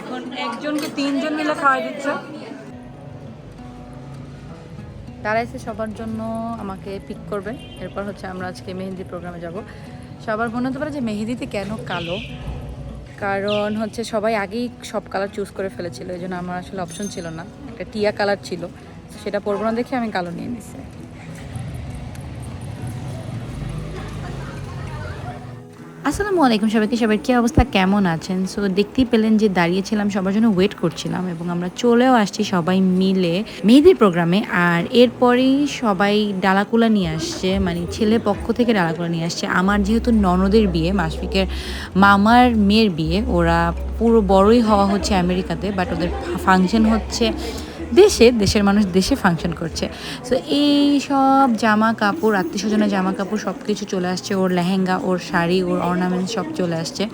এখন একজনকে তিনজন মিলে খাওয়াই দিচ্ছে। তারা এসে সবার জন্য আমাকে পিক করবে। এরপর হচ্ছে আমরা আজকে মেহেন্দি প্রোগ্রামে যাব। সবার মনে হতে পারে যে মেহেদিতে কেন কালো? কারণ হচ্ছে সবাই আগেই সব কালার চুজ করে ফেলেছিল, এই জন্য আমার আসলে অপশন ছিল না। একটা টিয়া কালার ছিল সেটা পরবো না দেখে আমি কালো নিয়ে নিছি। আসসালামু আলাইকুম সবাইকে, সবার কী অবস্থা? কেমন আছেন? সো দেখতেই পেলেন যে দাঁড়িয়েছিলাম, সবার জন্য ওয়েট করছিলাম এবং আমরা চলেও আসছি সবাই মিলে মেহেদির প্রোগ্রামে। আর এরপরেই সবাই ডালাকুলা নিয়ে আসছে মানে ছেলে পক্ষ থেকে ডালাকুলা নিয়ে আসছে। আমার যেহেতু ননদের বিয়ে, মাসফিকের মামার মেয়ের বিয়ে, ওরা পুরো বড়ই হওয়া হচ্ছে আমেরিকাতে বাট ওদের ফাংশন হচ্ছে দেশে, দেশের মানুষ দেশে ফাংশন করছে। সো এই সব জামা কাপড় আত্মীয় স্বজনের জামা কাপড় সব কিছু চলে আসছে। ওর লেহেঙ্গা, ওর শাড়ি, ওর অর্নামেন্টস সব চলে আসছে।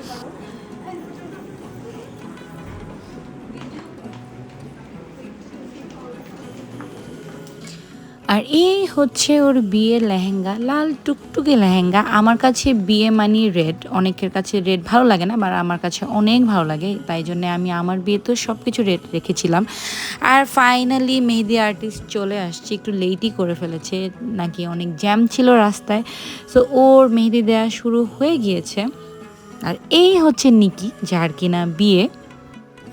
আর এই হচ্ছে ওর বিয়ের লেহেঙ্গা, লাল টুকটুকে লেহেঙ্গা। আমার কাছে বিয়ে মানি রেড, অনেকের কাছে রেড ভালো লাগে না বাট আমার কাছে অনেক ভালো লাগে, তাই জন্য আমি আমার বিয়েতেও সব কিছু রেড রেখেছিলাম। আর ফাইনালি মেহেদি আর্টিস্ট চলে আসছে, একটু লেটই করে ফেলেছে, নাকি অনেক জ্যাম ছিল রাস্তায়। সো ওর মেহেদি দেওয়া শুরু হয়ে গিয়েছে। আর এই হচ্ছে নিকি, যার কিনা বিয়ে।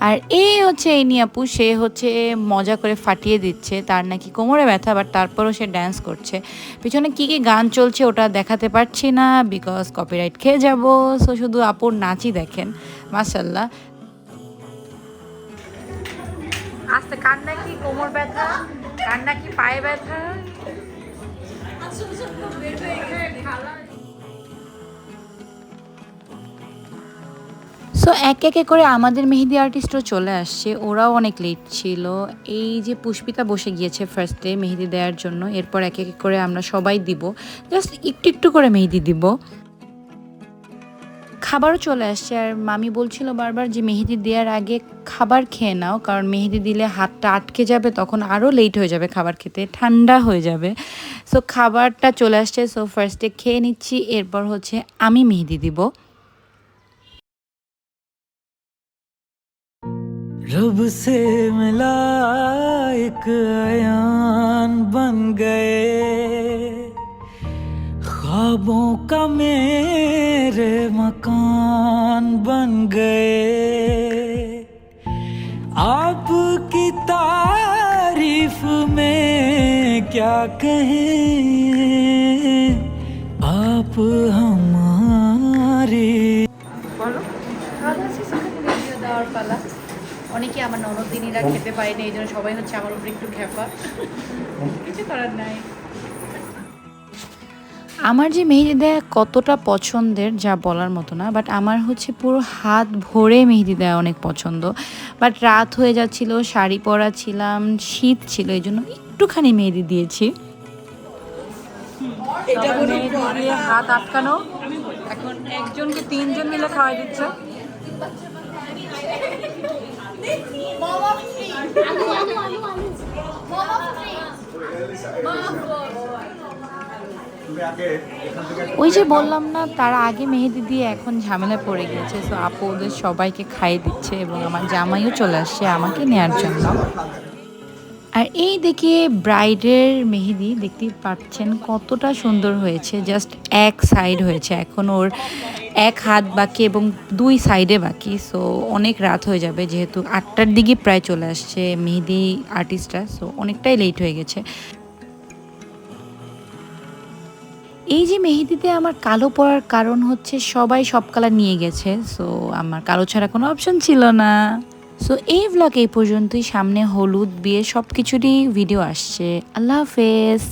আর এই হচ্ছে এই নিয়াপু সে হচ্ছে মজা করে ফাটিয়ে দিচ্ছে। তার নাকি কোমরে ব্যথা বাট তারপরও সে ড্যান্স করছে। পিছনে কি কি গান চলছে ওটা দেখাতে পারছি না বিকজ কপিরাইট খেয়ে যাব। সো শুধু আপুর নাচই দেখেন। মাসাল্লাহ আস্তে কোমর ব্যথা? কার নাকি পায়ে ব্যথা? সো এক একে করে আমাদের মেহেদি আর্টিস্টও চলে আসছে। ওরাও অনেক লেট ছিল। এই যে পুষ্পিতা বসে গিয়েছে ফার্স্টে মেহেদি দেওয়ার জন্য, এরপর এক এক করে আমরা সবাই দিব। জাস্ট একটু একটু করে মেহেদি দিব। খাবারও চলে আসছে। আর মামি বলছিল বারবার যে মেহেদি দেওয়ার আগে খাবার খেয়ে নাও, কারণ মেহেদি দিলে হাতটা আটকে যাবে, তখন আরও লেট হয়ে যাবে খাবার খেতে, ঠান্ডা হয়ে যাবে। সো খাবারটা চলে আসছে। সো ফার্স্টে খেয়ে নিচ্ছি, এরপর হচ্ছে আমি মেহেদি দিব। रब से मिला एक अयान बन गए ख्वाबों का मेरे मकान बन गए। आपकी तारीफ़ में क्या कहें आप हमारी অনেকে আমার ননদিনীরা খেতে পারেনি এই জন্য সবাই হচ্ছে আমার উপরে একটু খেপা কিছু করার নাই। আমার যে মেহেদি দেয়া কতটা পছন্দের যা বলার মতো না বাট আমার হচ্ছে পুরো হাত ভরে মেহেদি দেওয়া অনেক পছন্দ। বাট রাত হয়ে যাচ্ছিল শাড়ি পরা ছিলাম শীত ছিল এই জন্য একটুখানি মেহেদি দিয়েছি। হাত আটকানো। এখন একজনকে তিনজন মিলে খাওয়াই দিচ্ছে। ওই যে বললাম না, তারা আগে মেহেদি দিয়ে এখন ঝামেলা পড়ে গিয়েছে, তো আপু ওদের সবাইকে খাইয়ে দিচ্ছে এবং আমার জামাইও চলে আসছে আমাকে নেয়ার জন্য। আর এই দেখে ব্রাইডের মেহেদি দেখতেই পাচ্ছেন কতটা সুন্দর হয়েছে, জাস্ট এক সাইড হয়েছে। এখন ওর এক হাত বাকি এবং দুই সাইডে বাকি সো অনেক রাত হয়ে যাবে যেহেতু আটটার দিকে প্রায় চলে আসছে মেহেদি আর্টিস্টরা সো অনেকটাই লেট হয়ে গেছে। এই যে মেহেদিতে আমার কালো পড়ার কারণ হচ্ছে সবাই সব কালার নিয়ে গেছে সো আমার কালো ছাড়া কোনো অপশন ছিল না। সো এই ভ্লগ এই পর্যন্তই, সামনে হলুদ, বিয়ে সব কিছুরই ভিডিও আসছে। আল্লাহ হাফেজ।